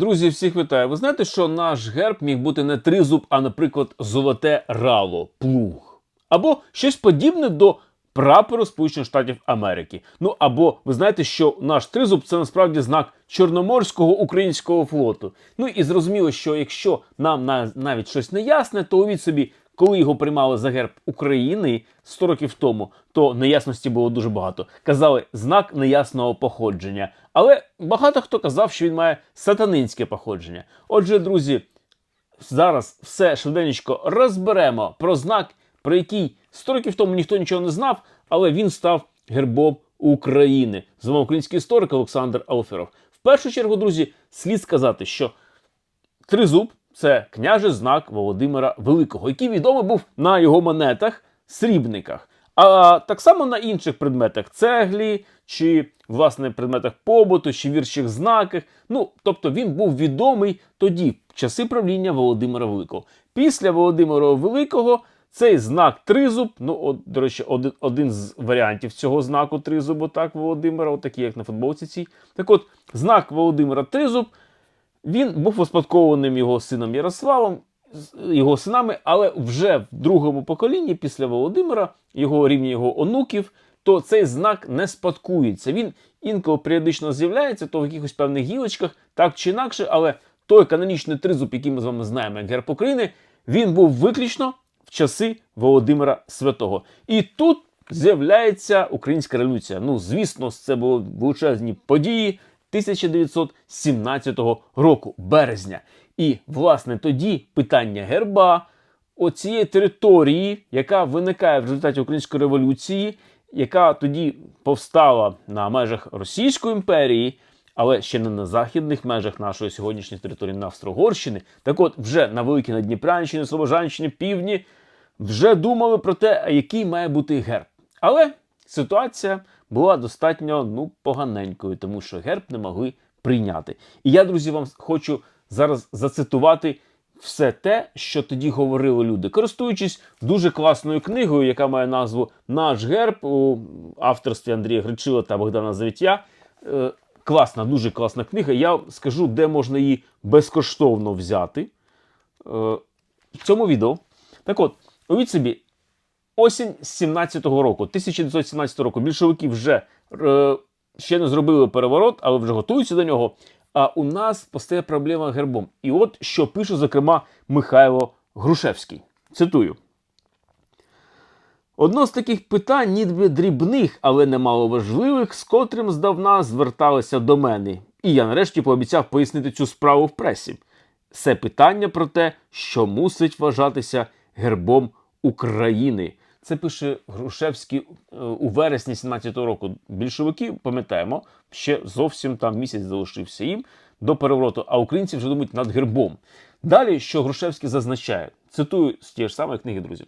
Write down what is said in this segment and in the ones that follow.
Друзі, всіх вітаю. Ви знаєте, що наш герб міг бути не тризуб, а, наприклад, золоте рало, плуг. Або щось подібне до прапору Сполучених Штатів Америки. Ну або ви знаєте, що наш тризуб це насправді знак Чорноморського українського флоту. Ну і зрозуміло, що якщо нам навіть щось не ясне, то увіть собі, коли його приймали за герб України 100 років тому, то неясності було дуже багато. Казали знак неясного походження. Але багато хто казав, що він має сатанинське походження. Отже, друзі, зараз все швиденько розберемо про знак, про який 100 років тому ніхто нічого не знав, але він став гербом України. З вами український історик Олександр Алферов. В першу чергу, друзі, слід сказати, що Тризуб це княжий знак Володимира Великого, який відомий був на його монетах, срібниках. А так само на інших предметах цеглі, чи власне предметах побуту, чи вірчих знаках. Ну, тобто він був відомий тоді, в часи правління Володимира Великого. Після Володимира Великого цей знак тризуб, ну, от, до речі, один, один з варіантів цього знаку тризубу, так, Володимира, от такий, як на футболці цій. Так от, знак Володимира Тризуб він був успадкованим його сином Ярославом, його синами, але вже в другому поколінні, після Володимира, його рівні його онуків, то цей знак не спадкується. Він інколи періодично з'являється, то в якихось певних гілочках, так чи інакше, але той канонічний тризуб, який ми з вами знаємо, як герб України, він був виключно в часи Володимира Святого. І тут з'являється українська революція. Ну, звісно, це були величезні події 1917 року, березня. І, власне, тоді питання герба, оцієї території, яка виникає в результаті української революції, яка тоді повстала на межах Російської імперії, але ще не на західних межах нашої сьогоднішньої території на Австро-Угорщини. Так от, вже на Великій Надніпрянщині, Слобожанщині, Півдні вже думали про те, який має бути герб. Але ситуація була достатньо ну, поганенькою, тому що герб не могли прийняти. І я, друзі, вам хочу зараз зацитувати все те, що тоді говорили люди, користуючись дуже класною книгою, яка має назву Наш герб у авторстві Андрія Гречила та Богдана Завітя. Е, Класна, дуже класна книга. Я скажу, де можна її безкоштовно взяти. Е, в цьому відео. Так от, уявіть собі, осінь 17-го року, 1917 року, більшовики вже е, ще не зробили переворот, але вже готуються до нього. А у нас постає проблема гербом. І от що пише, зокрема, Михайло Грушевський. Цитую. Одно з таких питань, ніби дрібних, але немало важливих, з котрим здавна зверталися до мене. І я нарешті пообіцяв пояснити цю справу в пресі. Це питання про те, що мусить вважатися гербом України. Це пише Грушевський е, у вересні 17-го року. Більшовики, пам'ятаємо, ще зовсім там місяць залишився їм до перевороту, а українці вже думають над гербом. Далі, що Грушевський зазначає, цитую з тієї ж самої книги, друзі.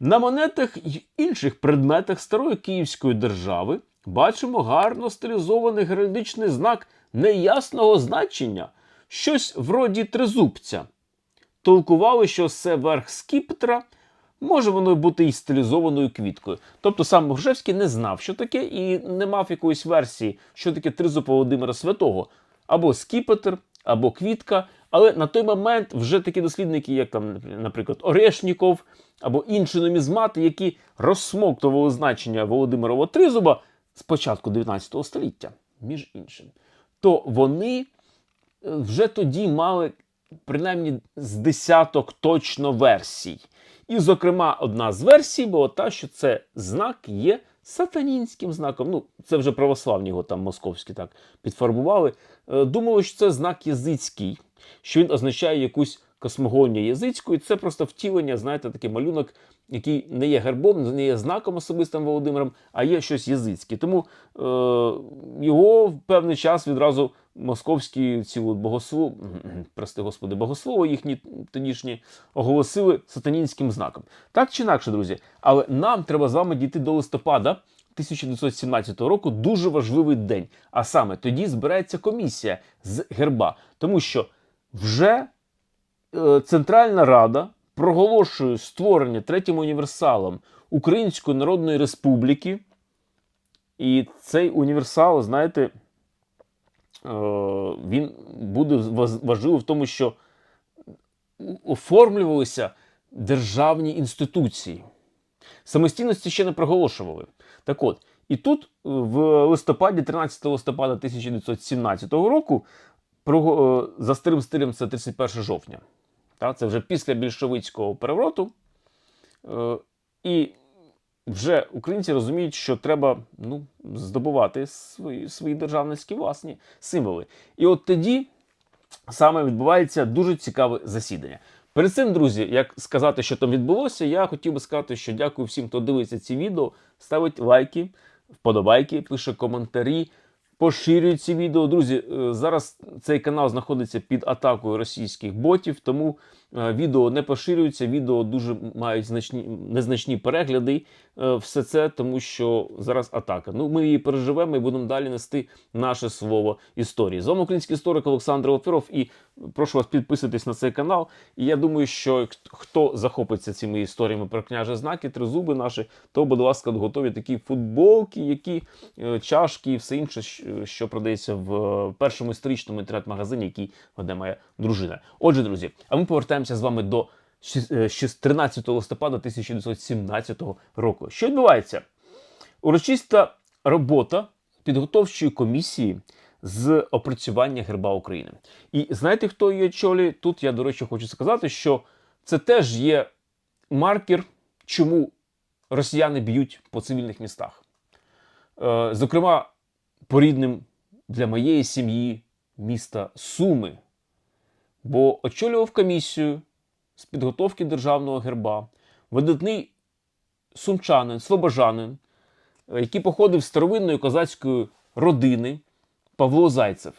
На монетах й інших предметах старої Київської держави бачимо гарно стилізований геральдичний знак неясного значення, щось вроді тризубця. Толкували, що це верх скіптра, може воно бути і стилізованою квіткою. Тобто сам Грушевський не знав, що таке, і не мав якоїсь версії, що таке тризуб Володимира Святого, або скіпетр, або квітка. Але на той момент вже такі дослідники, як там, наприклад, Орешніков або інші нумізмати, які розсмоктували значення Володимирова тризуба з початку 19 століття, між іншим, то вони е, вже тоді мали принаймні з десяток точно версій. І, зокрема, одна з версій була та, що це знак є сатанінським знаком. Ну, це вже православні його там московські так підфарбували. Е, Думали, що це знак язицький, що він означає якусь космогонію язицьку, і це просто втілення, знаєте, такий малюнок, який не є гербом, не є знаком особистим Володимиром, а є щось язицьке. Тому е, його в певний час відразу московські ці от богослов, прости господи, богослови їхні тодішні оголосили сатанінським знаком. Так чи інакше, друзі, але нам треба з вами дійти до листопада 1917 року. Дуже важливий день. А саме тоді збирається комісія з герба, тому що вже е, Центральна Рада проголошує створення третім універсалом Української Народної Республіки. І цей універсал, знаєте, він буде важ- важливий в тому, що оформлювалися державні інституції. Самостійності ще не проголошували. Так от, і тут е, в листопаді, 13 листопада 1917 року, е, за старим стилем це 31 жовтня. Це вже після більшовицького перевороту. Е, І вже українці розуміють, що треба ну, здобувати свої, свої державницькі власні символи. І от тоді саме відбувається дуже цікаве засідання. Перед цим, друзі, як сказати, що там відбулося, я хотів би сказати, що дякую всім, хто дивиться ці відео, ставить лайки, вподобайки, пише коментарі, поширює ці відео. Друзі, е, зараз цей канал знаходиться під атакою російських ботів, тому відео не поширюються, відео дуже мають значні, незначні перегляди. Е, Все це тому, що зараз атака. Ну, ми її переживемо і будемо далі нести наше слово історії. З вами український історик Олександр Офіров, і прошу вас підписуйтесь на цей канал. І я думаю, що хто захопиться цими історіями про княже знаки, тризуби наші, то, будь ласка, готові такі футболки, які е, чашки і все інше, що продається в е, першому історичному інтернет-магазині, який веде моя дружина. Отже, друзі, а ми повертаємося з вами до шіс- е, шіс- 13 листопада 1917 року. Що відбувається? Урочиста робота підготовчої комісії з опрацювання герба України. І знаєте, хто її очолює? Тут я, до речі, хочу сказати, що це теж є маркер, чому росіяни б'ють по цивільних містах. Е, Зокрема, по рідним для моєї сім'ї міста Суми. Бо очолював комісію з підготовки державного герба видатний сумчанин, слобожанин, е, який походив з старовинної козацької родини Павло Зайцев.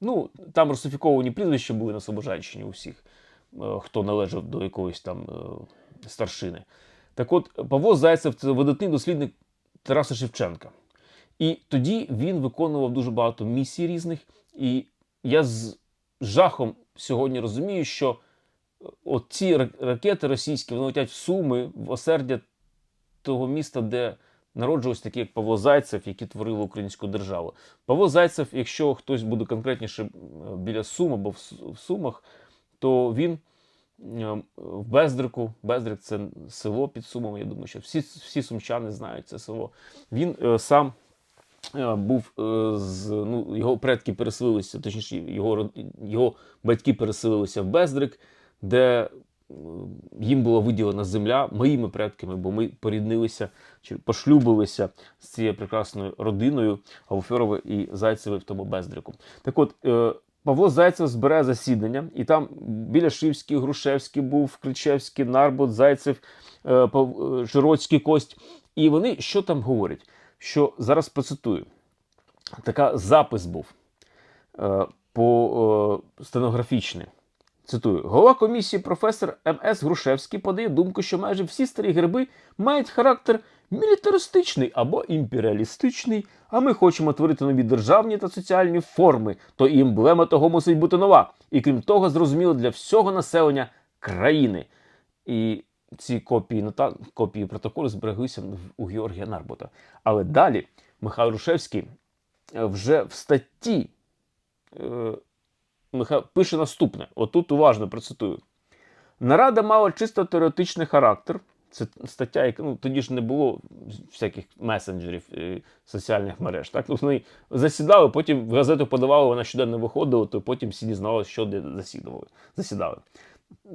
Ну, там русифіковані прізвища були на Слобожанщині у всіх, е, хто належав до якоїсь там е, старшини. Так от, Павло Зайцев це видатний дослідник Тараса Шевченка. І тоді він виконував дуже багато місій різних. І я з жахом сьогодні розумію, що от ці ракети російські вони летять в Суми, в осердя того міста, де народжувалися такі, як Павло Зайцев, які творили українську державу. Павло Зайцев, якщо хтось буде конкретніше е, біля Сум або в Сумах, то він е, в Бездрику, Бездрик це село під Сумами. Я думаю, що всі, всі сумчани знають це село. Він е, сам е, був е, з ну, його предки переселилися, точніше, його, його батьки переселилися в Бездрик, де е, їм була виділена земля моїми предками, бо ми поріднилися чи пошлюбилися з цією прекрасною родиною Гауферови і Зайцеви в тому Бездрику. Так от, е, Павло Зайцев збере засідання, і там біля Шивський, Грушевський був, Кричевський, Нарбут, Зайцев, е, е, Широцький Кость. І вони що там говорять? Що зараз процитую. Така запис був е, по е, стенографічний. Цитую: голова комісії професор М.С. Грушевський подає думку, що майже всі старі герби мають характер мілітаристичний або імперіалістичний, а ми хочемо творити нові державні та соціальні форми, то і емблема того мусить бути нова. І крім того, зрозуміло для всього населення країни. І ці копії нота... копії протоколу збереглися у Георгія Нарбота. Але далі Михайло Грушевський е, вже в статті е, пише наступне: отут уважно процитую. Нарада мала чисто теоретичний характер. Це стаття, яка ну, тоді ж не було всяких месенджерів е, соціальних мереж. Так? Тобто вони засідали, потім в газету подавали, вона щоденно виходила, то потім всі дізналися, що де засідували, засідали.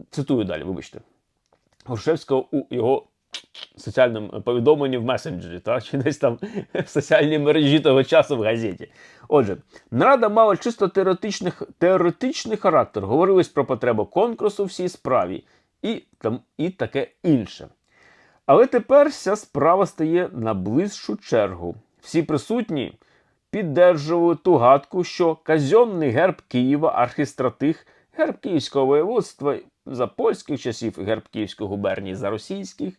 Цитую далі, вибачте. Грушевського у його соціальному повідомленні в месенджері, так? чи десь там в соціальній мережі того часу в газеті. Отже, нарада мала чисто теоретичний, теоретичний характер. Говорилось про потребу конкурсу в цій справі і, там, і таке інше. Але тепер вся справа стає на ближчу чергу. Всі присутні піддержували ту гадку, що казьонний герб Києва, архістратих, герб Київського воєводства за польських часів і герб Київської губернії за російських,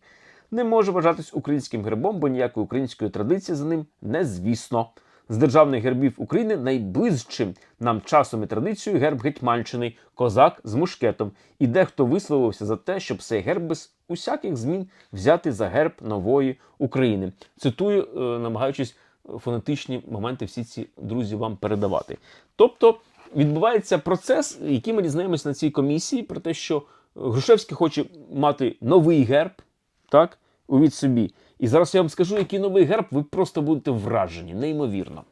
не може вважатись українським гербом, бо ніякої української традиції за ним не звісно. З державних гербів України найближчим нам часом і традицією герб Гетьманщини, козак з мушкетом. І дехто висловився за те, щоб цей герб без усяких змін взяти за герб нової України. Цитую, е, намагаючись фонетичні моменти всі ці друзі вам передавати. Тобто відбувається процес, який ми дізнаємося на цій комісії, про те, що Грушевський хоче мати новий герб, так, увіть собі. І зараз я вам скажу, який новий герб, ви просто будете вражені, неймовірно.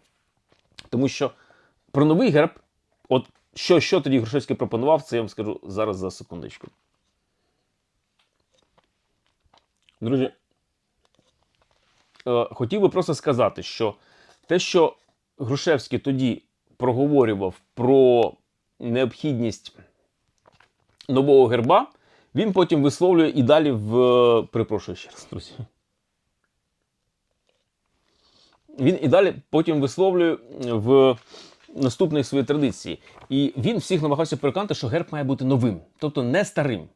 Тому що про новий герб, от що, що тоді Грушевський пропонував, це я вам скажу зараз за секундочку. Друзі, е, хотів би просто сказати, що те, що Грушевський тоді проговорював про необхідність нового герба, він потім висловлює і далі в. Перепрошую ще раз, друзі. Він і далі потім висловлює в наступних своїй традиції. І він всіх намагався переконати, що герб має бути новим, тобто не старим.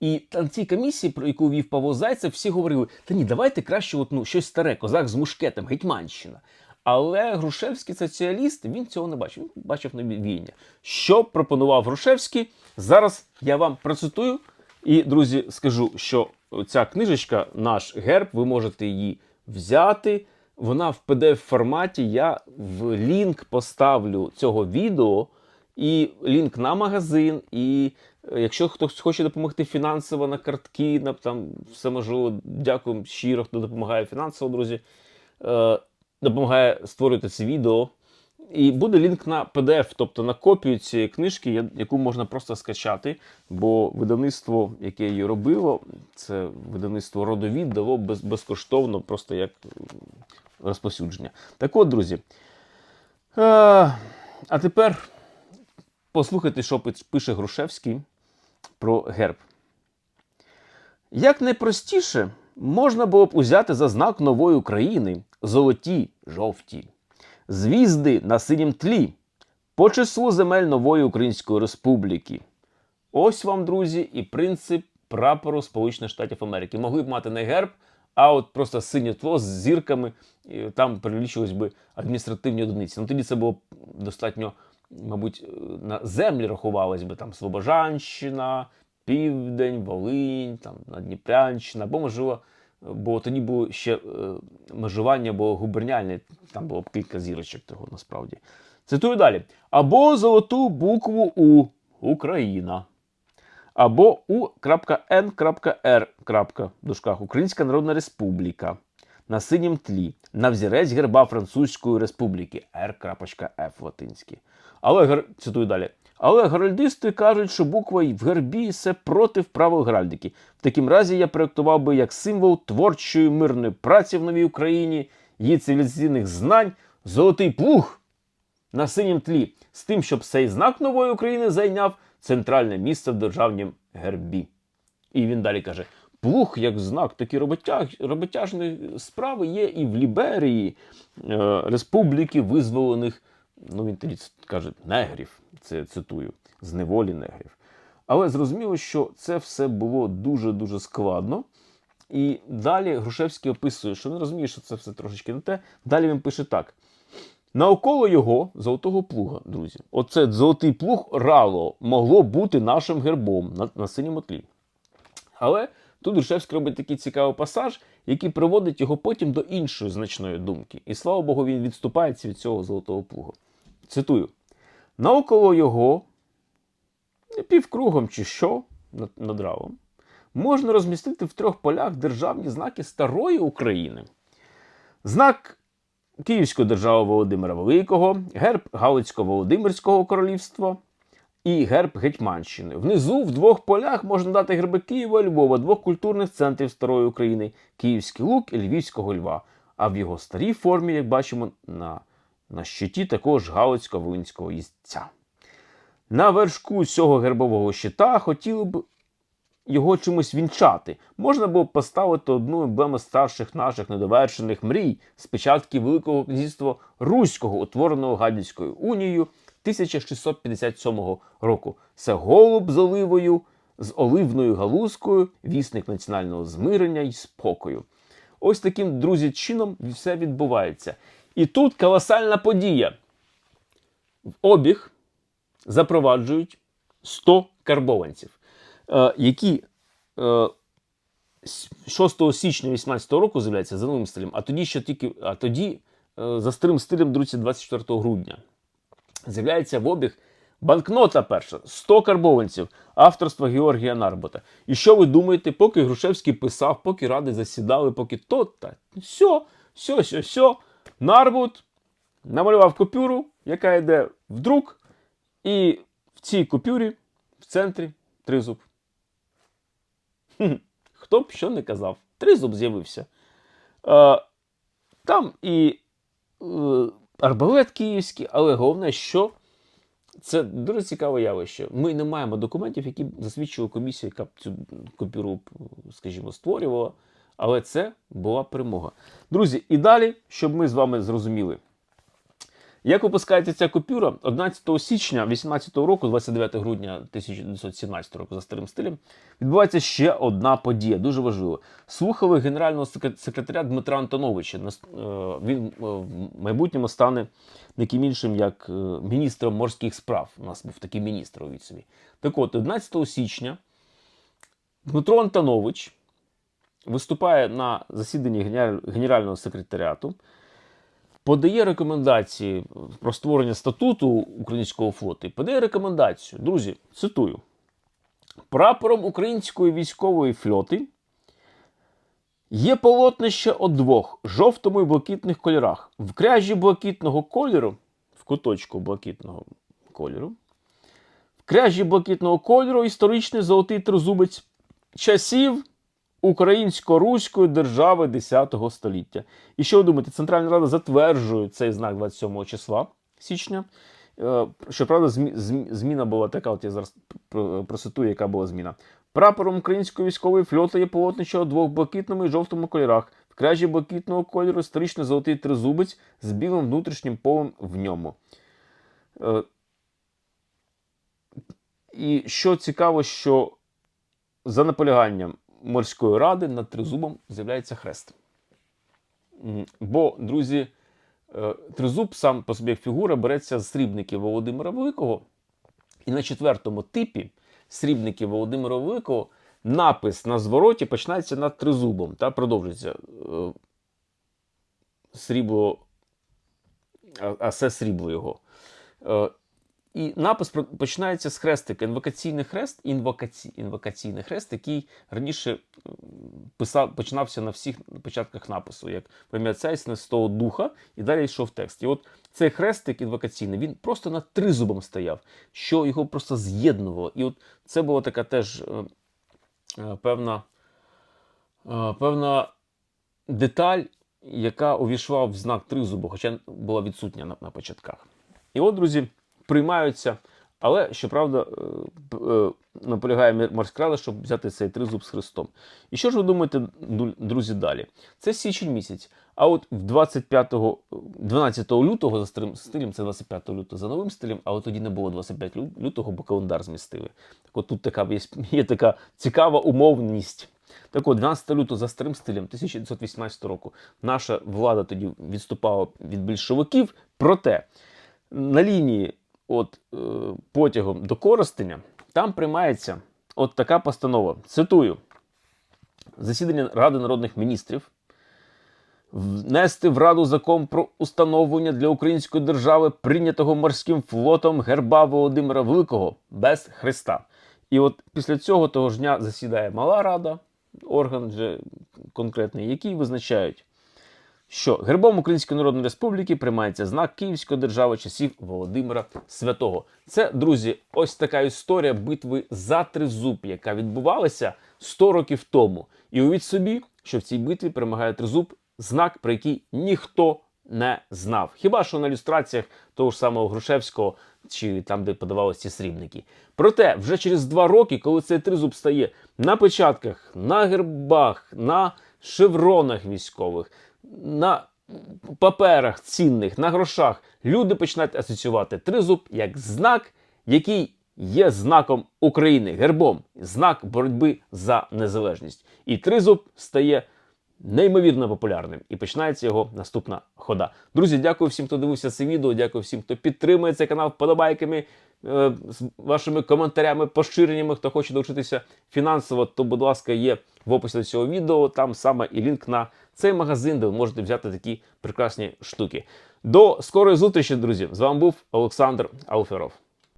І на цій комісії, про яку вів Павло Зайцев, всі говорили: та ні, давайте краще от, ну, щось старе, козак з мушкетом, гетьманщина. Але Грушевський соціаліст він цього не бачив. Він бачив новівіння. Що пропонував Грушевський? Зараз я вам процитую. І, друзі, скажу, що ця книжечка, наш герб, ви можете її взяти. Вона в pdf форматі. Я в лінк поставлю цього відео і лінк на магазин. І е, якщо хтось хоче допомогти фінансово на картки, на там все можливо, дякую щиро, хто допомагає фінансово, друзі. Е, допомагає створювати це відео. І буде лінк на PDF, тобто на копію цієї книжки, яку можна просто скачати. Бо видавництво, яке її робило, це видавництво родовід дало без, безкоштовно, просто як м, розповсюдження. Так от, друзі. Е, а тепер послухайте, що пише Грушевський про герб. Як найпростіше можна було б узяти за знак нової України золоті жовті, звізди на синім тлі по числу земель нової Української Республіки. Ось вам, друзі, і принцип прапору Сполучених Штатів Америки. Могли б мати не герб, а от просто синє тло з зірками, і там перелічувались би адміністративні одиниці. Ну тоді це було б достатньо, мабуть, е, на землі рахувалось би там Слобожанщина, Південь, Волинь, там Надніпрянщина, або можливо, бо тоді було ще е, межування було губерніальне, там було б кілька зірочок того насправді. Цитую далі. Або золоту букву У Україна. Або У.Н.Р. Українська Народна Республіка. На синім тлі, на взірець герба Французької Республіки R.F латинський. Але цитую далі. Але геральдисти кажуть, що буква в гербі це проти правил геральдики. В такім разі я проєктував би як символ творчої мирної праці в новій Україні, її цивілізаційних знань, золотий плуг на синім тлі, з тим, щоб цей знак нової України зайняв центральне місце в державнім гербі. І він далі каже: плуг як знак такі роботяг, роботяжні справи є і в Ліберії, е, республіки визволених, ну він тоді каже, негрів, це цитую, з неволі негрів. Але зрозуміло, що це все було дуже-дуже складно. І далі Грушевський описує, що не розуміє, що це все трошечки не те. Далі він пише так. Навколо його золотого плуга, друзі. Оце золотий плуг рало могло бути нашим гербом на, на синьому тлі. Але тут Грушевський робить такий цікавий пасаж, який приводить його потім до іншої значної думки. І слава Богу, він відступається від цього золотого плуга. Цитую: навколо його, півкругом чи що над, над равом, можна розмістити в трьох полях державні знаки старої України. Знак Київської держави Володимира Великого, герб Галицько-Володимирського королівства і герб Гетьманщини. Внизу в двох полях можна дати герби Києва і Львова, двох культурних центрів Старої України Київський Лук і Львівського Льва. А в його старій формі, як бачимо, на, на щиті також Галицько-Волинського їздця. На вершку цього гербового щита хотіли б його чимось вінчати. Можна було б поставити одну емблему старших наших недовершених мрій з печатків Великого князівства Руського, утвореного Гадяцькою унією 1657 року. Це голуб з оливою, з оливною галузкою, вісник національного змирення і спокою. Ось таким, друзі, чином все відбувається. І тут колосальна подія. В обіг запроваджують 100 карбованців, е, які е, 6 січня 18 року з'являються за новим стилем, а тоді ще тільки, а тоді е, за старим стилем, друзі, 24 грудня. З'являється в обіг банкнота перша, 100 карбованців, авторства Георгія Нарбота. І що ви думаєте, поки Грушевський писав, поки ради засідали, поки то, та все, все, все, все, Нарбут намалював купюру, яка йде в друк, і в цій купюрі в центрі тризуб. Хто б що не казав, тризуб з'явився. Е, там і е, арбалет київський, але головне, що це дуже цікаве явище. Ми не маємо документів, які засвідчили комісію, яка б цю купюру, скажімо, створювала. Але це була перемога. Друзі, і далі, щоб ми з вами зрозуміли, як випускається ця купюра 11 січня 18 року, 29 грудня 1917 року за старим стилем, відбувається ще одна подія, дуже важлива. Слухали генерального секретаря Дмитра Антоновича. Е, Він е, в майбутньому стане яким іншим, як е, міністром морських справ. У нас був такий міністр у собі. Так от, 11 січня Дмитро Антонович виступає на засіданні генерального секретаріату подає рекомендації про створення статуту українського флоту подає рекомендацію. Друзі, цитую: прапором української військової флоти є полотнище о двох жовтому і блакитних кольорах. В кряжі блакитного кольору, в куточку блакитного кольору, в кряжі блакитного кольору історичний золотий тризубець часів Українсько-Руської держави 10 століття. І що ви думаєте, Центральна Рада затверджує цей знак 27 числа січня. Е, Щоправда, змі- змі- зміна була така, от я зараз пр- процитую, яка була зміна. Прапором української військової флоти є полотнище у двох блакитному і жовтому кольорах. В кряжі блакитного кольору історично золотий тризубець з білим внутрішнім полем в ньому. Е, І що цікаво, що за наполяганням морської ради над тризубом з'являється хрест. Бо, друзі, е, тризуб сам по собі як фігура береться з срібників Володимира Великого. І на четвертому типі срібників Володимира Великого напис на звороті починається над тризубом та продовжується е, срібло, а, це срібло його. І напис починається з хрестика. Інвокаційний хрест, інвокаці, інвокаційний хрест, який раніше писав, починався на всіх початках напису, як Отця і Святого Духа, і далі йшов текст. І от цей хрестик інвокаційний, він просто над тризубом стояв, що його просто з'єднувало. І от це була така теж е, е, певна, е, певна деталь, яка увійшла в знак тризубу, хоча була відсутня на, на початках. І от, друзі, приймаються, але щоправда, е, е, наполягає Мір- щоб взяти цей тризуб з Христом. І що ж ви думаєте, друзі, далі? Це січень місяць. А от в 25 12 лютого за старим стилем, це 25 лютого за новим стилем, але тоді не було 25 лютого, бо календар змістили. Так от тут така є, є така цікава умовність. Так от, 12 лютого за старим стилем 1918 року наша влада тоді відступала від більшовиків. Проте на лінії от, е, потягом до Коростеня там приймається от така постанова. Цитую: засідання Ради народних міністрів внести в Раду закон про установлення для української держави, прийнятого морським флотом герба Володимира Великого без Христа. І от після цього того ж дня засідає мала рада, орган вже конкретний, який визначають, що гербом Української Народної Республіки приймається знак Київської держави часів Володимира Святого. Це, друзі, ось така історія битви за тризуб, яка відбувалася 100 років тому. І уявіть собі, що в цій битві перемагає тризуб, знак, про який ніхто не знав. Хіба що на ілюстраціях того ж самого Грушевського чи там, де подавалися ці срібники. Проте, вже через два роки, коли цей тризуб стає на печатках, на гербах, на шевронах військових, на паперах цінних, на грошах, люди починають асоціювати тризуб як знак, який є знаком України, гербом, знак боротьби за незалежність. І тризуб стає неймовірно популярним. І починається його наступна хода. Друзі, дякую всім, хто дивився це відео. Дякую всім, хто підтримує цей канал вподобайками. Е, з вашими коментарями, поширеннями. Хто хоче долучитися фінансово, то, будь ласка, є в описі до цього відео. Там саме і лінк на цей магазин, де ви можете взяти такі прекрасні штуки. До скорої зустрічі, друзі! З вами був Олександр Алферов.